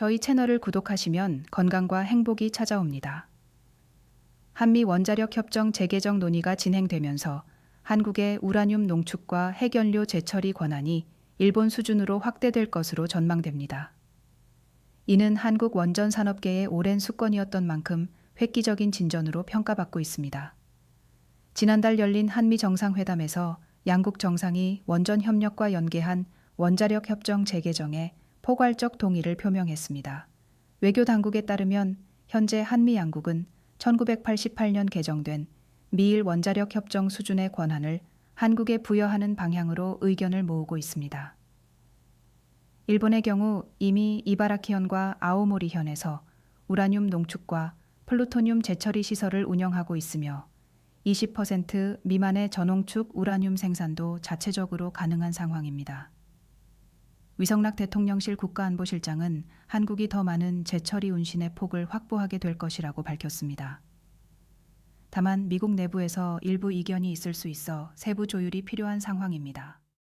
저희 채널을 구독하시면 건강과 행복이 찾아옵니다. 한미 원자력 협정 재개정 논의가 진행되면서 한국의 우라늄 농축과 핵연료 재처리 권한이 일본 수준으로 확대될 것으로 전망됩니다. 이는 한국 원전 산업계의 오랜 수건이었던 만큼 획기적인 진전으로 평가받고 있습니다. 지난달 열린 한미 정상회담에서 양국 정상이 원전 협력과 연계한 원자력 협정 재개정에 포괄적 동의를 표명했습니다. 외교 당국에 따르면 현재 한미 양국은 1988년 개정된 미일 원자력 협정 수준의 권한을 한국에 부여하는 방향으로 의견을 모으고 있습니다. 일본의 경우 이미 이바라키현과 아오모리현에서 우라늄 농축과 플루토늄 재처리 시설을 운영하고 있으며 20% 미만의 전홍축 우라늄 생산도 자체적으로 가능한 상황입니다. 위성락 대통령실 국가안보실장은 한국이 더 많은 재처리 운신의 폭을 확보하게 될 것이라고 밝혔습니다. 다만 미국 내부에서 일부 이견이 있을 수 있어 세부 조율이 필요한 상황입니다.